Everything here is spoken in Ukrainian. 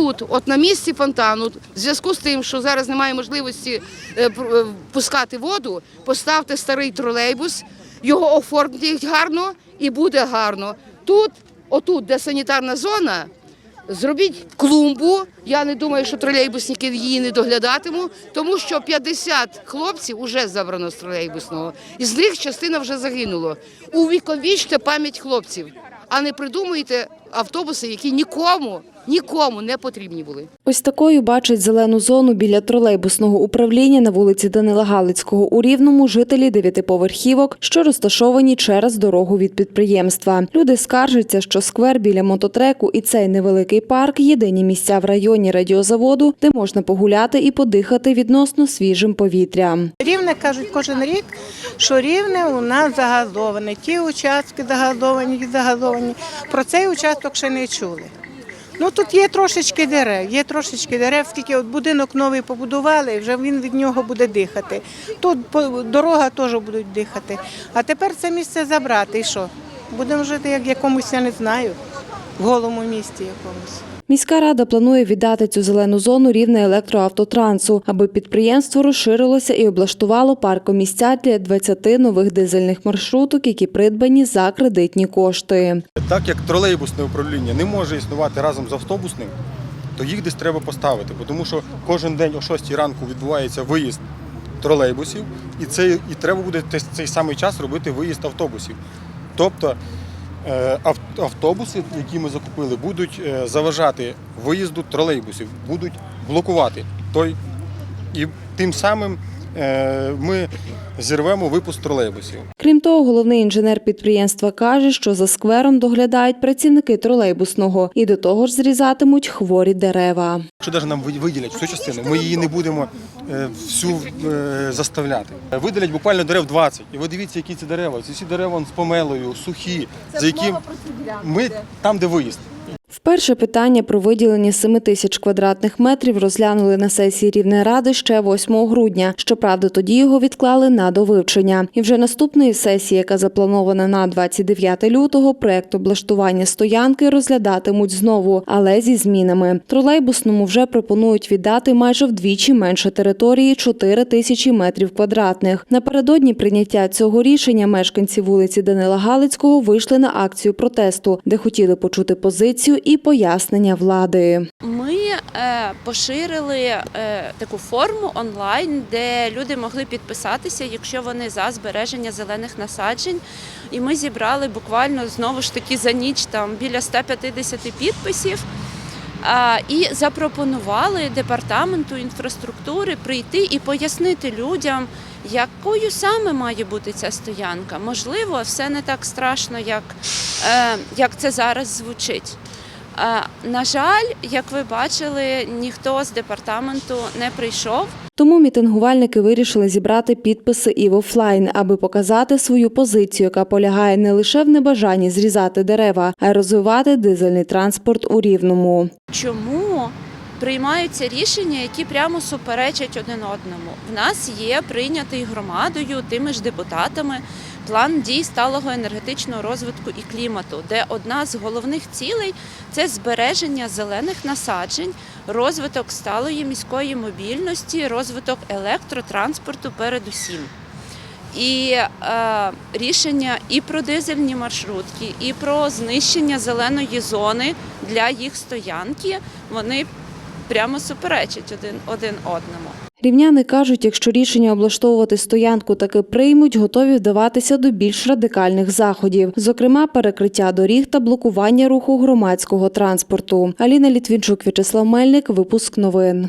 тут, от на місці фонтану, в зв'язку з тим, що зараз немає можливості е, е, пускати воду, поставте старий тролейбус, його оформіть гарно і буде гарно. Тут, отут, де санітарна зона, Зробіть клумбу. Я не думаю, що тролейбусники її не доглядатимуть, тому що 50 хлопців вже забрано з тролейбусного. І з них частина вже загинуло. Увіковічте пам'ять хлопців, а не придумуйте автобуси, які нікому, нікому не потрібні були. Ось такою бачать зелену зону біля тролейбусного управління на вулиці Данила Галицького у Рівному жителі дев'ятиповерхівок, що розташовані через дорогу від підприємства. Люди скаржаться, що сквер біля мототреку і цей невеликий парк єдині місця в районі радіозаводу, де можна погуляти і подихати відносно свіжим повітрям. Рівне кажуть кожен рік, що рівне у нас загазоване. Ті участки загазовані, загазовані. Про цей участок ще не чули. Ну тут є трошечки дерев, є трошечки дерев, скільки от будинок новий побудували, вже він від нього буде дихати. Тут дорога теж будуть дихати. А тепер це місце забрати. І що? Будемо жити як якомусь, я не знаю, в голому місті якомусь. Міська рада планує віддати цю зелену зону рівне електроавтотрансу, аби підприємство розширилося і облаштувало паркомісця для 20 нових дизельних маршруток, які придбані за кредитні кошти. Так як тролейбусне управління не може існувати разом з автобусним, то їх десь треба поставити, бо тому що кожен день о 6 ранку відбувається виїзд тролейбусів, і це і треба буде те- цей самий час робити виїзд автобусів. Тобто автобуси, які ми закупили, будуть е, заважати виїзду тролейбусів, будуть блокувати той. І тим самим е, ми зірвемо випуск тролейбусів. Крім того, головний інженер підприємства каже, що за сквером доглядають працівники тролейбусного і до того ж зрізатимуть хворі дерева. Якщо навіть нам виділять всю частину, ми її не будемо е, всю е, заставляти. Виділять буквально дерев 20. І ви дивіться, які ці дерева. Ці всі дерева з помелою, сухі, за яким ми там, де виїзд. Вперше питання про виділення 7 тисяч квадратних метрів розглянули на сесії Рівнеради ще 8 грудня. Щоправда, тоді його відклали на довивчення. І вже наступної сесії, яка запланована на 29 лютого, проект облаштування стоянки розглядатимуть знову, але зі змінами. Тролейбусному вже пропонують віддати майже вдвічі менше території 4 тисячі метрів квадратних. Напередодні прийняття цього рішення мешканці вулиці Данила Галицького вийшли на акцію протесту, де хотіли почути позицію і пояснення влади. Ми е, поширили е, таку форму онлайн, де люди могли підписатися, якщо вони за збереження зелених насаджень. І ми зібрали буквально знову ж таки за ніч там біля 150 підписів. І запропонували департаменту інфраструктури прийти і пояснити людям, якою саме має бути ця стоянка. Можливо, все не так страшно, як, е, як це зараз звучить. Е, На жаль, як ви бачили, ніхто з департаменту не прийшов. Тому мітингувальники вирішили зібрати підписи і в офлайн, аби показати свою позицію, яка полягає не лише в небажанні зрізати дерева, а й розвивати дизельний транспорт у рівному. Чому приймаються рішення, які прямо суперечать один одному? В нас є прийнятий громадою тими ж депутатами план дій сталого енергетичного розвитку і клімату, де одна з головних цілей це збереження зелених насаджень, розвиток сталої міської мобільності, розвиток електротранспорту передусім. І е, рішення і про дизельні маршрутки, і про знищення зеленої зони для їх стоянки, вони прямо суперечать один, один одному. Рівняни кажуть, якщо рішення облаштовувати стоянку таки приймуть, готові вдаватися до більш радикальних заходів, зокрема перекриття доріг та блокування руху громадського транспорту. Аліна Літвінчук, В'ячеслав Мельник, випуск новин.